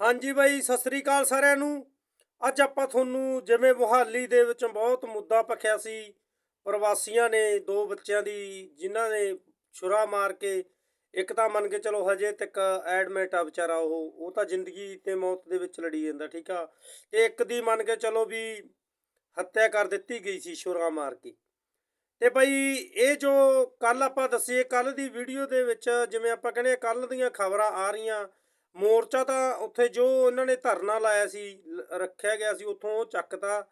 ਹਾਂਜੀ ਬਾਈ, ਸਤਿ ਸ੍ਰੀ ਅਕਾਲ ਸਾਰਿਆਂ ਨੂੰ। ਅੱਜ ਆਪਾਂ ਤੁਹਾਨੂੰ ਜਿਵੇਂ ਮੁਹਾਲੀ ਦੇ ਵਿੱਚ ਬਹੁਤ ਮੁੱਦਾ ਪਖਿਆ ਸੀ, ਪ੍ਰਵਾਸੀਆਂ ਨੇ, ਦੋ ਬੱਚਿਆਂ ਦੀ, ਜਿਨ੍ਹਾਂ ਨੇ ਛੁਰਾ ਮਾਰ ਕੇ, ਇੱਕ ਤਾਂ ਮੰਨ ਕੇ ਚਲੋ ਹਜੇ ਤੱਕ ਐਡਮਿਟ ਆ ਵਿਚਾਰਾ ਉਹ ਉਹ ਤਾਂ ਜ਼ਿੰਦਗੀ ਤੇ ਮੌਤ ਦੇ ਵਿੱਚ ਲੜੀ ਜਾਂਦਾ, ਠੀਕ ਆ। ਤੇ ਇੱਕ ਦੀ ਮੰਨ ਕੇ ਚਲੋ ਵੀ ਹੱਤਿਆ ਕਰ ਦਿੱਤੀ ਗਈ ਸੀ ਛੁਰਾ ਮਾਰ ਕੇ। ਤੇ ਬਈ, ਇਹ ਜੋ ਕੱਲ ਆਪਾਂ ਦੱਸੀਏ ਕੱਲ ਦੀ ਵੀਡੀਓ ਦੇ ਵਿੱਚ ਜਿਵੇਂ ਆਪਾਂ ਕਹਿੰਦੇ ਕੱਲ ਦੀਆਂ ਖਬਰਾਂ ਆ ਰਹੀਆਂ ਮੋਰਚਾ ਤਾਂ ਉੱਥੇ ਜੋ ਉਹਨਾਂ ਨੇ ਧਰਨਾ ਲਾਇਆ ਸੀ, ਲ- ਰੱਖਿਆ ਗਿਆ ਸੀ, ਉੱਥੋਂ ਉਹ ਚੱਕਤਾ,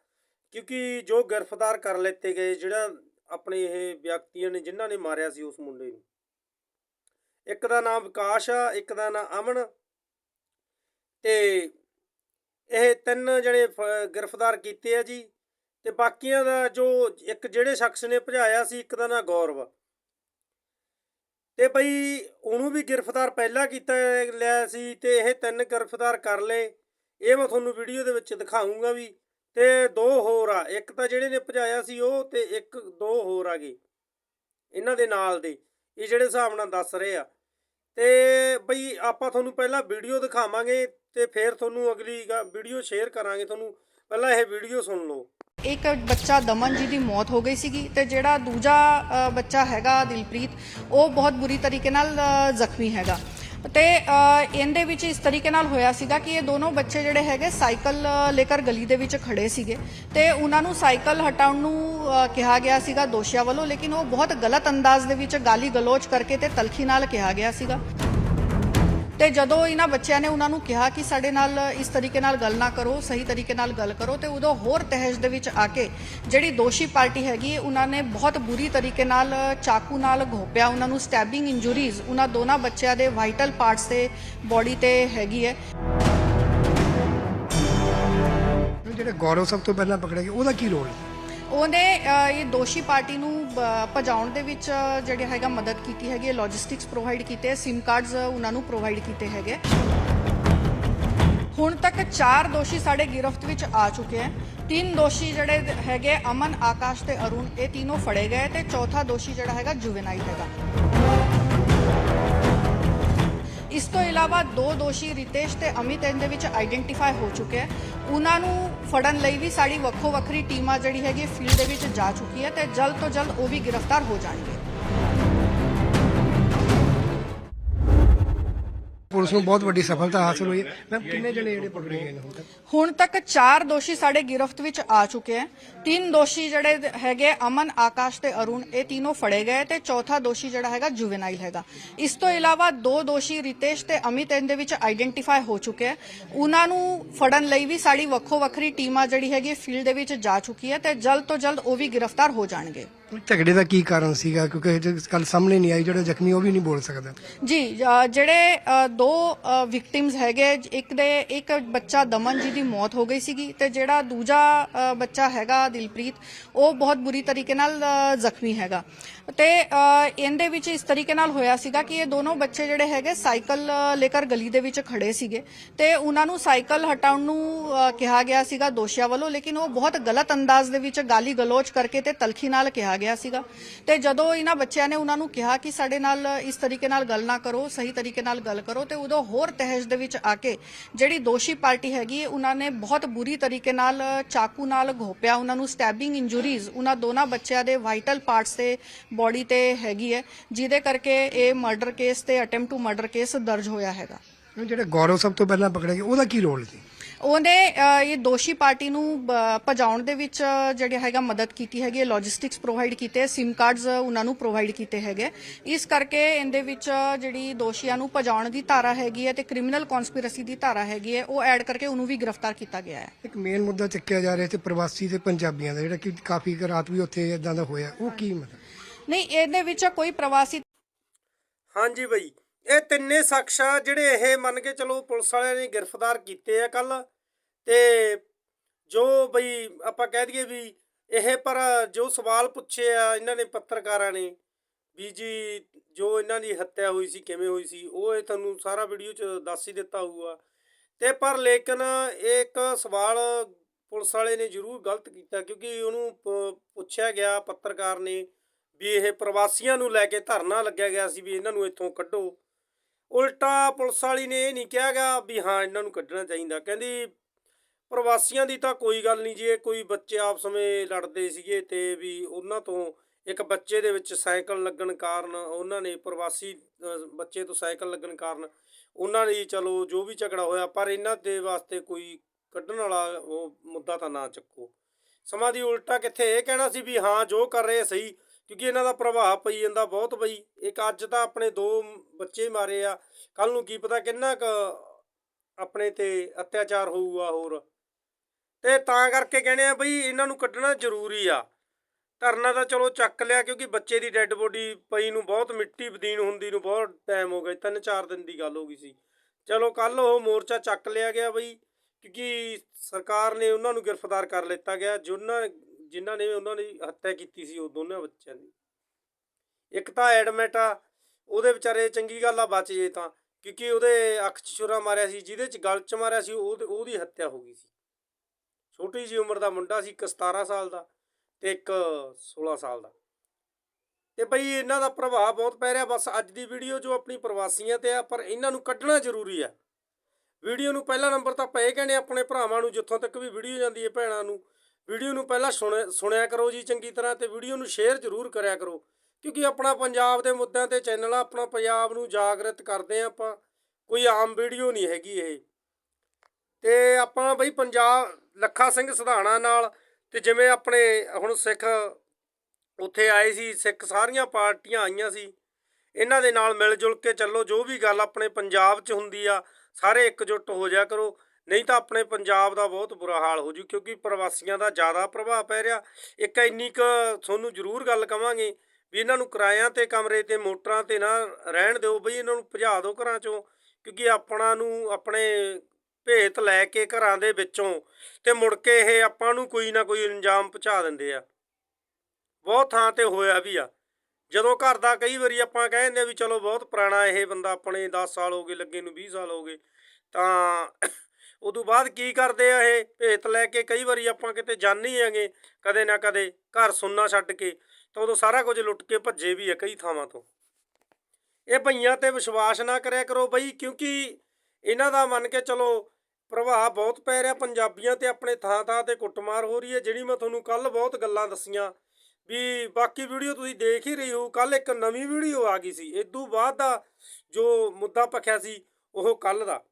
ਕਿਉਂਕਿ ਜੋ ਗ੍ਰਿਫਤਾਰ ਕਰ ਲਿੱਤੇ ਗਏ, ਜਿਹੜਾ ਆਪਣੇ ਇਹ ਵਿਅਕਤੀਆਂ ਨੇ, ਜਿਨ੍ਹਾਂ ਨੇ ਮਾਰਿਆ ਸੀ ਉਸ ਮੁੰਡੇ ਨੂੰ। ਇੱਕ ਦਾ ਨਾਮ ਵਿਕਾਸ ਆ, ਇੱਕ ਦਾ ਨਾਮ ਅਮਨ, ਤੇ ਇਹ ਤਿੰਨ ਜਿਹੜੇ ਫ- ਗ੍ਰਿਫਤਾਰ ਕੀਤੇ ਆ ਜੀ, ਤੇ ਬਾਕੀਆਂ ਦਾ ਜੋ ਇੱਕ ਜਿਹੜੇ ਸ਼ਖਸ ਨੇ ਭਜਾਇਆ ਸੀ, ਇੱਕ ਦਾ ਨਾਂ ਗੌਰਵ। ਤੇ ਬਈ ਉਹਨੂੰ ਵੀ ਗ੍ਰਿਫਤਾਰ ਪਹਿਲਾਂ ਕੀਤਾ ਲਿਆ ਸੀ ਤੇ ਇਹ ਤਿੰਨ ਗ੍ਰਿਫਤਾਰ ਕਰ ਲਏ। ਇਹ ਮੈਂ ਤੁਹਾਨੂੰ ਵੀਡੀਓ ਦੇ ਵਿੱਚ ਦਿਖਾਉਂਗਾ ਵੀ। ਤੇ ਦੋ ਹੋਰ ਆ, ਇੱਕ ਤਾਂ ਜਿਹੜੇ ਨੇ ਭਜਾਇਆ ਸੀ ਉਹ ਤੇ ਇੱਕ ਦੋ ਹੋਰ ਆ ਗਏ। ਇਹਨਾਂ ਦੇ ਨਾਲ ਦੇ, ਇਹ ਜਿਹੜੇ ਹਿਸਾਬ ਨਾਲ ਦੱਸ ਰਹੇ ਆ। ਤੇ ਬਈ ਆਪਾਂ ਤੁਹਾਨੂੰ ਪਹਿਲਾਂ ਵੀਡੀਓ ਦਿਖਾਵਾਂਗੇ ਤੇ ਫਿਰ ਤੁਹਾਨੂੰ ਅਗਲੀ ਵੀਡੀਓ ਸ਼ੇਅਰ ਕਰਾਂਗੇ। ਤੁਹਾਨੂੰ ਪਹਿਲਾਂ ਇਹ ਵੀਡੀਓ ਸੁਣ ਲਓ। ਇੱਕ ਬੱਚਾ ਦਮਨ ਜੀ ਦੀ ਮੌਤ ਹੋ ਗਈ ਸੀਗੀ ਤੇ ਜਿਹੜਾ ਦੂਜਾ ਬੱਚਾ ਹੈਗਾ ਦਿਲਪ੍ਰੀਤ, ਉਹ ਬਹੁਤ ਬੁਰੀ ਤਰੀਕੇ ਨਾਲ ਜ਼ਖਮੀ ਹੈਗਾ। ਤੇ ਇਹਦੇ ਵਿੱਚ ਇਸ ਤਰੀਕੇ ਨਾਲ ਹੋਇਆ ਸੀਗਾ ਕਿ ਇਹ ਦੋਨੋਂ ਬੱਚੇ ਜਿਹੜੇ ਹੈਗੇ ਸਾਈਕਲ ਲੇਕਰ ਗਲੀ ਦੇ ਵਿੱਚ ਖੜੇ ਸੀਗੇ ਤੇ ਉਹਨਾਂ ਨੂੰ ਸਾਈਕਲ ਹਟਾਉਣ ਨੂੰ ਕਿਹਾ ਗਿਆ ਸੀਗਾ ਦੋਸ਼ੀਆਂ ਵੱਲੋਂ, ਲੇਕਿਨ ਉਹ ਬਹੁਤ ਗਲਤ ਅੰਦਾਜ਼ ਦੇ ਵਿੱਚ ਗਾਲੀ ਗਲੋਚ ਕਰਕੇ ਤੇ ਤਲਖੀ ਨਾਲ ਕਿਹਾ ਗਿਆ ਸੀਗਾ। ਤੇ ਜਦੋਂ ਇਹਨਾਂ ਬੱਚਿਆਂ ਨੇ ਉਹਨਾਂ ਨੂੰ ਕਿਹਾ ਕਿ ਸਾਡੇ ਨਾਲ ਇਸ ਤਰੀਕੇ ਨਾਲ ਗੱਲ ਨਾ ਕਰੋ ਸਹੀ ਤਰੀਕੇ ਨਾਲ ਗੱਲ ਕਰੋ ਤੇ ਉਦੋਂ ਹੋਰ ਤਹਿਜ ਦੇ ਵਿੱਚ ਆ ਕੇ ਜਿਹੜੀ ਦੋਸ਼ੀ ਪਾਰਟੀ ਹੈਗੀ ਹੈ, ਉਹਨਾਂ ਨੇ ਬਹੁਤ ਬੁਰੀ ਤਰੀਕੇ ਨਾਲ ਚਾਕੂ ਨਾਲ ਘੋਪਿਆ ਉਹਨਾਂ ਨੂੰ ਸਟੈਬਿੰਗ ਇੰਜਰੀਜ਼ ਉਹਨਾਂ ਦੋਨਾਂ ਬੱਚਿਆਂ ਦੇ ਵਾਈਟਲ ਪਾਰਟਸ ਤੇ ਬਾਡੀ ਤੇ ਹੈਗੀ ਹੈ। ਜਿਹੜੇ ਗੌਰਵ ਸਭ ਤੋਂ ਪਹਿਲਾਂ ਪਕੜੇ ਗਏ ਉਹਦਾ ਕੀ ਰੋਲ ਉਹਨੇ ਅ, ਇਹ ਦੋਸ਼ੀ ਪਾਰਟੀ ਨੂੰ ਬ- ਭਜਾਉਣ ਦੇ ਵਿੱਚ ਜਿਹੜੇ ਹੈਗਾ ਮਦਦ ਕੀਤੀ ਹੈਗੀ ਹੈ ਲੌਜਿਸਟਿਕਸ ਪ੍ਰੋਵਾਈਡ ਕੀਤੇ ਸਿਮ ਕਾਰਡਸ ਉਹਨਾਂ ਨੂੰ ਪ੍ਰੋਵਾਈਡ ਕੀਤੇ ਹੈਗੇ ਹੁਣ ਤੱਕ 4 ਦੋਸ਼ੀ ਸਾਡੇ ਗ੍ਰਿਫ਼ਤ ਵਿੱਚ ਆ ਚੁੱਕੇ ਹਨ ਤਿੰਨ ਦੋਸ਼ੀ ਜਿਹੜੇ ਹੈਗੇ ਅਮਨ, ਆਕਾਸ਼ ਤੇ ਅਰੁਣ, ਇਹ ਤਿੰਨੋਂ ਫੜੇ ਗਏ ਤੇ ਚੌਥਾ ਦੋਸ਼ੀ ਜਿਹੜਾ ਹੈਗਾ ਜੁਵੇਨਾਈਲ ਹੈਗਾ। ਇਸ ਤੋਂ ਇਲਾਵਾ ਦੋ ਦੋਸ਼ੀ ਰਿਤੇਸ਼ ਤੇ ਅਮਿਤ ਇਹਦੇ ਵਿੱਚ ਆਈਡੈਂਟੀਫਾਈ ਹੋ ਚੁੱਕੇ ਹੈ ਉਹਨਾਂ ਨੂੰ ਫੜਨ ਲਈ ਵੀ ਸਾਡੀ ਵੱਖੋ ਵੱਖਰੀ ਟੀਮਾਂ ਜਿਹੜੀ ਹੈਗੀ ਫੀਲਡ ਦੇ ਵਿੱਚ ਜਾ ਚੁੱਕੀ ਹੈ ਤੇ ਜਲਦ ਤੋਂ ਜਲਦ ਉਹ ਵੀ ਗ੍ਰਿਫਤਾਰ ਹੋ ਜਾਣਗੇ। ਪੁਲਿਸ ਨੂੰ ਬਹੁਤ ਵੱਡੀ ਸਫਲਤਾ ਹਾਸਲ ਹੋਈ। ਹੈ ਮੈਂ ਕਿੰਨੇ ਜਣੇ ਜਿਹੜੇ ਪਕੜੇ ਗਏ ਨੇ ਹੁਣ ਤੱਕ? ਹੁਣ ਤੱਕ 4 ਦੋਸ਼ੀ ਸਾਡੇ ਗਿਰਫਤ ਵਿੱਚ ਆ ਚੁੱਕੇ ਹਨ ਤਿੰਨ ਦੋਸ਼ੀ ਜਿਹੜੇ ਹੈਗੇ ਅਮਨ, ਆਕਾਸ਼ ਤੇ ਅਰੁਣ, ਇਹ ਤਿੰਨੋਂ ਫੜੇ ਗਏ ਤੇ ਚੌਥਾ ਦੋਸ਼ੀ ਜਿਹੜਾ ਹੈਗਾ ਜੁਵੇਨਾਈਲ ਹੈਗਾ। ਇਸ ਤੋਂ ਇਲਾਵਾ ਦੋ ਦੋਸ਼ੀ ਰਿਤੇਸ਼ ਤੇ ਅਮਿਤ ਇਹਦੇ ਵਿੱਚ ਆਈਡੈਂਟੀਫਾਈ ਹੋ ਚੁੱਕੇ ਹੈ। ਉਹਨਾਂ ਨੂੰ ਫੜਨ ਲਈ ਵੀ ਸਾਡੀ ਵੱਖੋ ਵੱਖਰੀ ਟੀਮਾਂ ਜਿਹੜੀ ਹੈਗੀ ਫੀਲਡ ਦੇ ਵਿੱਚ ਜਾ ਚੁੱਕੀ ਹੈ ਤੇ ਜਲਦ ਤੋਂ ਜਲਦ ਉਹ ਵੀ ਗ੍ਰਿਫਤਾਰ ਹੋ ਜਾਣਗੇ। ਝਗੜੇ ਦਾ ਕੀ ਕਾਰਨ ਸੀਗਾ? ਕਿਉਂਕਿ ਕੱਲ ਸਾਹਮਣੇ ਨਹੀਂ ਆਈ ਜਿਹੜਾ ਜ਼ਖਮੀ ਉਹ ਵੀ ਨਹੀਂ ਬੋਲ ਸਕਦਾ। ਜੀ ਅ, ਜਿਹੜੇ ਅ, ਦੋ ਵਿਕਟਿਮਸ ਹੈਗੇ ਇੱਕ ਦੇ ਇੱਕ ਬੱਚਾ ਦਮਨ ਜੀ ਦੀ ਮੌਤ ਹੋ ਗਈ ਸੀਗੀ ਤੇ ਜਿਹੜਾ ਦੂਜਾ ਅ, ਬੱਚਾ ਹੈਗਾ ਦਿਲਪ੍ਰੀਤ ਉਹ ਬਹੁਤ ਬੁਰੀ ਤਰੀਕੇ ਨਾਲ ਅ, ਜ਼ਖਮੀ ਹੈਗਾ। ਤੇ ਅ, ਇਹਦੇ ਵਿੱਚ ਇਸ ਤਰੀਕੇ ਨਾਲ ਹੋਇਆ ਸੀਗਾ ਕਿ ਇਹ ਦੋਨੋਂ ਬੱਚੇ ਜਿਹੜੇ ਹੈਗੇ ਸਾਈਕਲ ਅ, ਲੇਕਰ ਗਲੀ ਦੇ ਵਿੱਚ ਖੜੇ ਸੀਗੇ ਤੇ ਉਹਨਾਂ ਨੂੰ ਸਾਈਕਲ ਹਟਾਉਣ ਨੂੰ ਅ, ਕਿਹਾ ਗਿਆ ਸੀਗਾ ਦੋਸ਼ੀਆਂ ਵੱਲੋਂ ਲੇਕਿਨ ਉਹ ਬਹੁਤ ਗਲਤ ਅੰਦਾਜ਼ ਦੇ ਵਿੱਚ ਗਾਲੀ ਗਲੋਚ ਕਰਕੇ ਤੇ ਤਲਖੀ ਨਾਲ ਕਿਹਾ ਗਿਆ ਸੀਗਾ। ਤੇ ਜਦੋਂ ਇਹਨਾਂ ਬੱਚਿਆਂ ਨੇ ਉਹਨਾਂ ਨੂੰ ਕਿਹਾ ਕਿ ਸਾਡੇ ਨਾਲ ਇਸ ਤਰੀਕੇ ਨਾਲ ਗੱਲ ਨਾ ਕਰੋ, ਸਹੀ ਤਰੀਕੇ ਨਾਲ ਗੱਲ ਕਰੋ, ਤੇ ਉਦੋਂ ਹੋਰ ਤਹਿਜ ਦੇ ਵਿੱਚ ਆ ਕੇ ਜਿਹੜੀ ਦੋਸ਼ੀ ਪਾਰਟੀ ਹੈਗੀ, ਉਹਨਾਂ ਨੇ ਬਹੁਤ ਬੁਰੀ ਤਰੀਕੇ ਨਾਲ ਚਾਕੂ ਨਾਲ ਘੋਪਿਆ, ਉਹਨਾਂ ਨੂੰ ਸਟੈਬਿੰਗ ਇੰਜਰੀਜ਼ ਉਹਨਾਂ ਦੋਨਾਂ ਬੱਚਿਆਂ ਦੇ ਵਾਈਟਲ ਪਾਰਟਸ ਤੇ ਬਾਡੀ ਤੇ ਹੈਗੀ ਹੈ, ਜਿਹਦੇ ਕਰਕੇ ਇਹ ਮਰਡਰ ਕੇਸ ਤੇ ਅਟੈਂਪਟ ਟੂ ਮਰਡਰ ਕੇਸ ਦਰਜ ਹੋਇਆ ਹੈਗਾ। ਜਿਹੜਾ ਗੌਰਵ ਸਭ ਤੋਂ ਪਹਿਲਾਂ ਪਕੜਿਆ ਗਿਆ ਉਹਦਾ ਕੀ ਰੋਲ ਸੀ? ਉਹਨੇ ਇਹ ਦੋਸ਼ੀ ਪਾਰਟੀ ਨੂੰ ਭਜਾਉਣ ਦੇ ਵਿੱਚ ਜਿਹੜੇ ਹੈਗਾ ਮਦਦ ਕੀਤੀ ਹੈਗੀ ਲੌਜਿਸਟਿਕਸ ਪ੍ਰੋਵਾਈਡ ਕੀਤੇ ਸਿਮ ਕਾਰਡਸ ਉਹਨਾਂ ਨੂੰ ਪ੍ਰੋਵਾਈਡ ਕੀਤੇ ਹੈਗੇ ਇਸ ਕਰਕੇ ਇਹਦੇ ਵਿੱਚ ਜਿਹੜੀ ਦੋਸ਼ੀਆਂ ਨੂੰ ਭਜਾਉਣ ਦੀ ਧਾਰਾ ਹੈਗੀ ਹੈ ਤੇ ਕ੍ਰਿਮੀਨਲ ਕਨਸਪੀਰੇਸੀ ਦੀ ਧਾਰਾ ਹੈਗੀ ਹੈ ਉਹ ਐਡ ਕਰਕੇ ਉਹਨੂੰ ਵੀ ਗ੍ਰਿਫਤਾਰ ਕੀਤਾ ਗਿਆ ਹੈ। ਇੱਕ ਮੇਨ ਮੁੱਦਾ ਚੱਕਿਆ ਜਾ ਰਿਹਾ ਤੇ ਪ੍ਰਵਾਸੀ ਤੇ ਪੰਜਾਬੀਆਂ ਦਾ ਜਿਹੜਾ ਕਿ ਕਾਫੀ ਰਾਤ ਵੀ ਉੱਥੇ ਇਦਾਂ ਦਾ ਹੋਇਆ। ਉਹ ਕੀ ਮਤਲਬ? ਨਹੀਂ ਇਹਦੇ ਵਿੱਚ ਕੋਈ ਪ੍ਰਵਾਸੀ ਹਾਂਜੀ ਬਈ ਇਹ ਤਿੰਨੇ ਸ਼ਖਸ ਜਿਹੜੇ ਇਹ ਮੰਨ ਕੇ ਚਲੋ ਪੁਲਿਸ ਵਾਲਿਆਂ ਨੇ ਗ੍ਰਿਫਤਾਰ ਕੀਤੇ ਆ ਕੱਲ ਤੇ ਜੋ ਬਈ ਆਪਾਂ ਕਹਿ ਦਈਏ ਵੀ ਇਹ ਪਰ ਜੋ ਸਵਾਲ ਪੁੱਛੇ ਆ ਇਹਨਾਂ ਨੇ ਪੱਤਰਕਾਰਾਂ ਨੇ ਵੀ ਜੀ ਜੋ ਇਹਨਾਂ ਦੀ ਹੱਤਿਆ ਹੋਈ ਸੀ, ਕਿਵੇਂ ਹੋਈ ਸੀ, ਉਹ ਇਹ ਤੁਹਾਨੂੰ ਸਾਰਾ ਵੀਡੀਓ 'ਚ ਦੱਸ ਹੀ ਦਿੱਤਾ ਹੋਊਗਾ। ਤੇ ਪਰ ਲੇਕਿਨ ਇਹ ਇੱਕ ਸਵਾਲ ਪੁਲਿਸ ਵਾਲੇ ਨੇ ਜ਼ਰੂਰ ਗਲਤ ਕੀਤਾ ਕਿਉਂਕਿ ਉਹਨੂੰ ਪ- ਪੁੱਛਿਆ ਗਿਆ ਪੱਤਰਕਾਰ ਨੇ ਵੀ ਇਹ ਪ੍ਰਵਾਸੀਆਂ ਨੂੰ ਲੈ ਕੇ ਧਰਨਾ ਲੱਗਿਆ ਗਿਆ ਸੀ ਵੀ ਇਹਨਾਂ ਨੂੰ ਇੱਥੋਂ ਕੱਢੋ। ਉਲਟਾ ਪੁਲਿਸ ਵਾਲੀ ਨੇ ਇਹ ਨਹੀਂ ਕਿਹਾ ਗਿਆ ਵੀ ਹਾਂ, ਇਹਨਾਂ ਨੂੰ ਕੱਢਣਾ ਚਾਹੀਦਾ। ਕਹਿੰਦੀ ਪ੍ਰਵਾਸੀਆਂ ਦੀ ਤਾਂ ਕੋਈ ਗੱਲ ਨਹੀਂ ਜੀ, ਇਹ ਕੋਈ ਬੱਚੇ ਆਪ ਸਮੇਂ ਲੜਦੇ ਸੀਗੇ ਤੇ ਵੀ ਉਹਨਾਂ ਤੋਂ ਇੱਕ ਬੱਚੇ ਦੇ ਵਿੱਚ ਸਾਈਕਲ ਲੱਗਣ ਕਾਰਨ ਉਹਨਾਂ ਨੇ ਪ੍ਰਵਾਸੀ ਬੱਚੇ ਤੋਂ ਸਾਈਕਲ ਲੱਗਣ ਕਾਰਨ ਉਹਨਾਂ ਲਈ ਚਲੋ ਜੋ ਵੀ ਝਗੜਾ ਹੋਇਆ, ਪਰ ਇਹਨਾਂ ਦੇ ਵਾਸਤੇ ਕੋਈ ਕੱਢਣ ਵਾਲਾ ਉਹ ਮੁੱਦਾ ਤਾਂ ਨਾ ਚੱਕੋ। ਸਮਾਂ ਦੀ ਉਲਟਾ ਕਿੱਥੇ ਇਹ ਕਹਿਣਾ ਸੀ ਵੀ ਹਾਂ, ਜੋ ਕਰ ਰਹੇ ਸਹੀ, ਕਿਉਂਕਿ ਇਹਨਾਂ ਦਾ ਪ੍ਰਭਾਵ ਪਈ ਜਾਂਦਾ ਬਹੁਤ ਬਈ। ਇੱਕ ਅੱਜ ਤਾਂ ਆਪਣੇ ਦੋ ਬੱਚੇ ਮਾਰੇ ਆ ਕੱਲ ਨੂੰ ਕੀ ਪਤਾ ਕਿੰਨਾ ਕੁ ਆਪਣੇ ਤੇ ਅਤਿਆਚਾਰ ਹੋਊਗਾ ਹੋਰ। ਤੇ ਤਾਂ ਕਰਕੇ ਕਹਿੰਦੇ ਆ ਬਈ ਇਹਨਾਂ ਨੂੰ ਕੱਢਣਾ ਜ਼ਰੂਰੀ ਆ। ਧਰਨਾ ਤਾਂ ਚਲੋ ਚੱਕ ਲਿਆ ਕਿਉਂਕਿ ਬੱਚੇ ਦੀ ਡੈੱਡ ਬੋਡੀ ਪਈ ਨੂੰ ਬਹੁਤ ਮਿੱਟੀ ਬਦੀਨ ਹੁੰਦੀ ਨੂੰ ਬਹੁਤ ਟਾਈਮ ਹੋ ਗਿਆ ਤਿੰਨ ਚਾਰ ਦਿਨ ਦੀ ਗੱਲ ਹੋ ਗਈ ਸੀ। ਚਲੋ ਕੱਲ ਉਹ ਮੋਰਚਾ ਚੱਕ ਲਿਆ ਗਿਆ ਬਈ, ਕਿਉਂਕਿ ਸਰਕਾਰ ਨੇ ਉਹਨਾਂ ਨੂੰ ਗ੍ਰਿਫਤਾਰ ਕਰ ਲਿੱਤਾ ਗਿਆ ਜਿਨ੍ਹਾਂ ਜਿਨ੍ਹਾਂ ਨੇ ਉਹਨਾਂ ਦੀ ਹੱਤਿਆ ਕੀਤੀ ਸੀ ਉਹ ਦੋਨਾਂ ਬੱਚਿਆਂ ਦੀ। ਇੱਕ ਤਾਂ ਐਡਮਿਟ ਆ, ਉਹਦੇ ਵਿਚਾਰੇ ਚੰਗੀ ਗੱਲ ਆ ਬਚ ਜੇ ਤਾਂ, ਕਿਉਂਕਿ ਉਹਦੇ ਅੱਖ 'ਚ ਛੁਰਾ ਮਾਰਿਆ ਸੀ, ਜਿਹਦੇ 'ਚ ਗਲ 'ਚ ਮਾਰਿਆ ਸੀ ਉਹਦੇ- ਉਹਦੀ ਹੱਤਿਆ ਹੋ ਗਈ ਸੀ। ਛੋਟੀ ਜੀ ਉਮਰ ਦਾ ਮੁੰਡਾ ਸੀ, ਇੱਕ 17 ਸਾਲ ਦਾ ਤੇ ਇੱਕ 16 ਸਾਲ ਦਾ। ਤੇ ਬਈ ਇਹਨਾਂ ਦਾ ਪ੍ਰਭਾਵ ਬਹੁਤ ਪੈ ਰਿਹਾ, ਬਸ ਅੱਜ ਦੀ ਵੀਡੀਓ ਜੋ ਆਪਣੀ ਪ੍ਰਵਾਸੀਆਂ ਤੇ ਆ, ਪਰ ਇਹਨਾਂ ਨੂੰ ਕੱਢਣਾ ਜ਼ਰੂਰੀ ਆ। ਵੀਡੀਓ ਨੂੰ ਪਹਿਲਾ ਨੰਬਰ ਤਾਂ ਪਏ ਕਹਿੰਦੇ ਆਪਣੇ ਭਰਾਵਾਂ ਨੂੰ, ਜਿੱਥੋਂ ਤੱਕ ਵੀ ਵੀਡੀਓ ਜਾਂਦੀ ਹੈ ਭੈਣਾਂ ਨੂੰ। ਵੀਡੀਓ ਨੂੰ ਪਹਿਲਾਂ ਸੁਣਿਆ ਸੁਣਿਆ ਕਰੋ ਜੀ ਚੰਗੀ ਤਰ੍ਹਾਂ ਤੇ ਵੀਡੀਓ ਨੂੰ ਸ਼ੇਅਰ ਜ਼ਰੂਰ ਕਰਿਆ ਕਰੋ। ਕਿਉਂਕਿ ਆਪਣਾ ਪੰਜਾਬ ਦੇ ਮੁੱਦਿਆਂ ਤੇ ਚੈਨਲ ਆ ਆਪਣਾ ਪੰਜਾਬ ਨੂੰ ਜਾਗਰਤ ਕਰਦੇ ਆ ਆਪਾਂ। ਕੋਈ ਆਮ ਵੀਡੀਓ ਨਹੀਂ ਹੈਗੀ ਇਹ। ਤੇ ਆਪਾਂ ਬਈ ਪੰਜਾਬ ਲੱਖਾ ਸਿੰਘ ਸਿਧਾਣਾ ਨਾਲ ਤੇ ਜਿਵੇਂ ਆਪਣੇ ਹੁਣ ਸਿੱਖ ਉੱਥੇ ਆਏ ਸੀ, ਸਿੱਖ ਸਾਰੀਆਂ ਪਾਰਟੀਆਂ ਆਈਆਂ ਸੀ, ਇਹਨਾਂ ਦੇ ਨਾਲ ਮਿਲ ਜੁਲ ਕੇ ਚੱਲੋ, ਜੋ ਵੀ ਗੱਲ ਆਪਣੇ ਪੰਜਾਬ 'ਚ ਹੁੰਦੀ ਆ, ਸਾਰੇ ਇਕਜੁੱਟ ਹੋ ਜਾ ਕਰੋ, ਨਹੀਂ ਤਾਂ ਆਪਣੇ ਪੰਜਾਬ ਦਾ ਬਹੁਤ ਬੁਰਾ ਹਾਲ ਹੋ ਜੂ, ਕਿਉਂਕਿ ਪ੍ਰਵਾਸੀਆਂ ਦਾ ਜ਼ਿਆਦਾ ਪ੍ਰਭਾਵ ਪੈ ਰਿਹਾ। ਇੱਕ ਇੰਨੀ ਕੁ ਤੁਹਾਨੂੰ ਜ਼ਰੂਰ ਗੱਲ ਕਵਾਂਗੇ ਵੀ ਇਹਨਾਂ ਨੂੰ ਕਿਰਾਇਆਂ ਤੇ ਕਮਰੇ ਤੇ ਮੋਟਰਾਂ ਤੇ ਨਾ ਰਹਿਣ ਦਿਓ, ਬਈ ਇਹਨਾਂ ਨੂੰ ਭਜਾ ਦਿਓ ਘਰਾਂ 'ਚੋਂ, ਕਿਉਂਕਿ ਆਪਣਾ ਨੂੰ, ਆਪਣੇ ਭੇਤ ਲੈ ਕੇ ਘਰਾਂ ਦੇ ਵਿੱਚੋਂ ਤੇ ਮੁੜ ਕੇ ਇਹ ਆਪਾਂ ਨੂੰ ਕੋਈ ਨਾ ਕੋਈ ਇੰਜਾਮ ਪਹੁੰਚਾ ਦਿੰਦੇ ਆ। ਬਹੁਤ ਥਾਂ ਤੇ ਹੋਇਆ ਵੀ ਆ। ਜਦੋਂ ਘਰ ਦਾ ਕਈ ਵਾਰੀ ਆਪਾਂ ਕਹਿ ਦਿੰਦੇ ਆ ਵੀ ਚਲੋ ਬਹੁਤ ਪੁਰਾਣਾ ਇਹ ਬੰਦਾ ਆਪਣੇ 10 ਸਾਲ ਹੋ ਗਏ, ਲੱਗੇ ਨੂੰ 20 ਸਾਲ ਹੋ ਗਏ, ਤਾਂ ਉਦੋਂ ਬਾਅਦ ਕੀ ਕਰਦੇ ਆ ਇਹ? ਭੇਤ ਲੈ ਕੇ ਕਈ ਵਾਰੀ ਆਪਾਂ ਕਿਤੇ ਜਾਂਦੇ ਹੈਗੇ, ਕਦੇ ਨਾ ਕਦੇ ਘਰ ਸੁੰਨਾ ਛੱਡ ਕੇ, ਤਾਂ ਉਦੋਂ ਸਾਰਾ ਕੁਝ ਲੁੱਟ ਕੇ ਭੱਜੇ ਵੀ ਆ ਕਈ ਥਾਵਾਂ ਤੋਂ। ਇਹ ਭਈਆਂ ਤੇ ਵਿਸ਼ਵਾਸ ਨਾ ਕਰਿਆ ਕਰੋ ਬਈ, ਕਿਉਂਕਿ ਇਹਨਾਂ ਦਾ ਮੰਨ ਕੇ ਚਲੋ ਪ੍ਰਭਾਵ ਬਹੁਤ ਪੈ ਰਿਹਾ, ਪੰਜਾਬੀਆਂ ਤੇ ਆਪਣੇ ਥਾਂ ਥਾਂ ਤੇ ਕੁੱਟਮਾਰ ਹੋ ਰਹੀ ਹੈ, ਜਿਹੜੀ ਮੈਂ ਤੁਹਾਨੂੰ ਕੱਲ ਬਹੁਤ ਗੱਲਾਂ ਦੱਸੀਆਂ ਵੀ ਬਾਕੀ ਵੀਡੀਓ ਤੁਸੀਂ ਦੇਖ ਹੀ ਰਹੇ ਹੋ ਕੱਲ ਇੱਕ ਨਵੀਂ ਵੀਡੀਓ ਆ ਗਈ ਸੀ ਇਦੋਂ ਬਾਅਦ ਦਾ ਜੋ ਮੁੱਦਾ ਪਖਿਆ ਸੀ ਉਹ ਕੱਲ ਦਾ।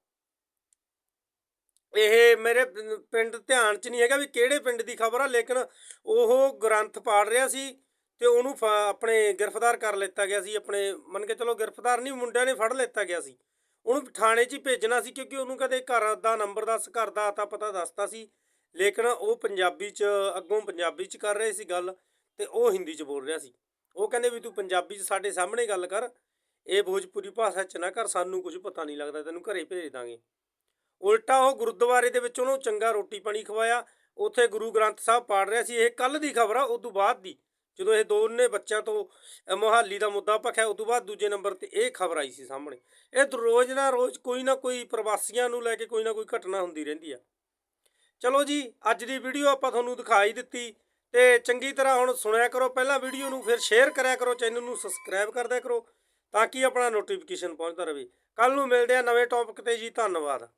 ਇਹ ਮੇਰੇ ਪਿੰਡ ਧਿਆਨ ਚ ਨਹੀਂ ਹੈਗਾ ਵੀ ਕਿਹੜੇ ਪਿੰਡ ਦੀ ਖਬਰ ਆ, ਲੇਕਿਨ ਉਹ ਗ੍ਰੰਥ ਪਾੜ ਰਿਹਾ ਸੀ ਤੇ ਉਹਨੂੰ ਫ- ਆਪਣੇ ਗ੍ਰਿਫਤਾਰ ਕਰ ਲਿੱਤਾ ਗਿਆ ਸੀ, ਆਪਣੇ ਮੰਨ ਕੇ ਚਲੋ ਗ੍ਰਿਫਤਾਰ ਨਹੀਂ, ਮੁੰਡਿਆਂ ਨੇ ਫੜ ਲਿੱਤਾ ਗਿਆ ਸੀ। ਉਹਨੂੰ ਥਾਣੇ 'ਚ ਹੀ ਭੇਜਣਾ ਸੀ ਕਿਉਂਕਿ ਉਹਨੂੰ ਕਦੇ ਘਰ ਦਾ ਨੰਬਰ ਦੱਸ, ਘਰ ਦਾ ਤਾਂ ਪਤਾ ਦੱਸਤਾ ਸੀ। ਲੇਕਿਨ ਉਹ ਪੰਜਾਬੀ 'ਚ, ਅੱਗੋਂ ਪੰਜਾਬੀ 'ਚ ਕਰ ਰਹੇ ਸੀ ਗੱਲ ਤੇ ਉਹ ਹਿੰਦੀ 'ਚ ਬੋਲ ਰਿਹਾ ਸੀ। ਉਹ ਕਹਿੰਦੇ ਵੀ ਤੂੰ ਪੰਜਾਬੀ 'ਚ ਸਾਡੇ ਸਾਹਮਣੇ ਗੱਲ ਕਰ। ਇਹ ਭੋਜਪੁਰੀ ਭਾਸ਼ਾ 'ਚ ਨਾ ਕਰ, ਸਾਨੂੰ ਕੁਝ ਪਤਾ ਨਹੀਂ ਲੱਗਦਾ, ਤੈਨੂੰ ਘਰੇ ਭੇਜ ਦਾਂਗੇ। ਉਲਟਾ ਉਹ ਗੁਰਦੁਆਰੇ ਦੇ ਵਿੱਚ ਉਹਨੂੰ ਚੰਗਾ ਰੋਟੀ ਪਾਣੀ ਖਵਾਇਆ। ਉੱਥੇ ਗੁਰੂ ਗ੍ਰੰਥ ਸਾਹਿਬ ਪਾੜ ਰਿਹਾ ਸੀ। ਇਹ ਕੱਲ ਦੀ ਖਬਰ ਆ ਉਸ ਤੋਂ ਬਾਅਦ ਦੀ। ਜਦੋਂ ਇਹ ਦੋਨੇ ਬੱਚਿਆਂ ਤੋਂ ਅ, ਮੁਹਾਲੀ ਦਾ ਮੁੱਦਾ ਭਖਿਆ ਉਸ ਤੋਂ ਬਾਅਦ ਦੂਜੇ ਨੰਬਰ ਤੇ ਇਹ ਖਬਰ ਆਈ ਸੀ ਸਾਹਮਣੇ। ਇਹ ਰੋਜ਼ ਨਾ ਰੋਜ਼ ਕੋਈ ਨਾ ਕੋਈ ਪ੍ਰਵਾਸੀਆਂ ਨੂੰ ਲੈ ਕੇ ਕੋਈ ਨਾ ਕੋਈ ਘਟਨਾ ਹੁੰਦੀ ਰਹਿੰਦੀ ਆ। ਚਲੋ ਜੀ ਅੱਜ ਦੀ ਵੀਡੀਓ ਆਪਾਂ ਤੁਹਾਨੂੰ ਦਿਖਾਈ ਦਿੱਤੀ ਤੇ ਚੰਗੀ ਤਰ੍ਹਾਂ ਹੁਣ ਸੁਣਿਆ ਕਰੋ। ਪਹਿਲਾਂ ਵੀਡੀਓ ਨੂੰ ਫਿਰ ਸ਼ੇਅਰ ਕਰਿਆ ਕਰੋ ਚੈਨਲ ਨੂੰ ਸਬਸਕ੍ਰਾਈਬ ਕਰਦਿਆ ਕਰੋ ਤਾਂ ਕਿ ਆਪਣਾ ਨੋਟੀਫਿਕੇਸ਼ਨ ਪਹੁੰਚਦਾ ਰਹੇ। ਕੱਲ ਨੂੰ ਮਿਲਦੇ ਆ ਨਵੇਂ ਟੌਪਿਕ ਤੇ ਜੀ ਧੰਨਵਾਦ।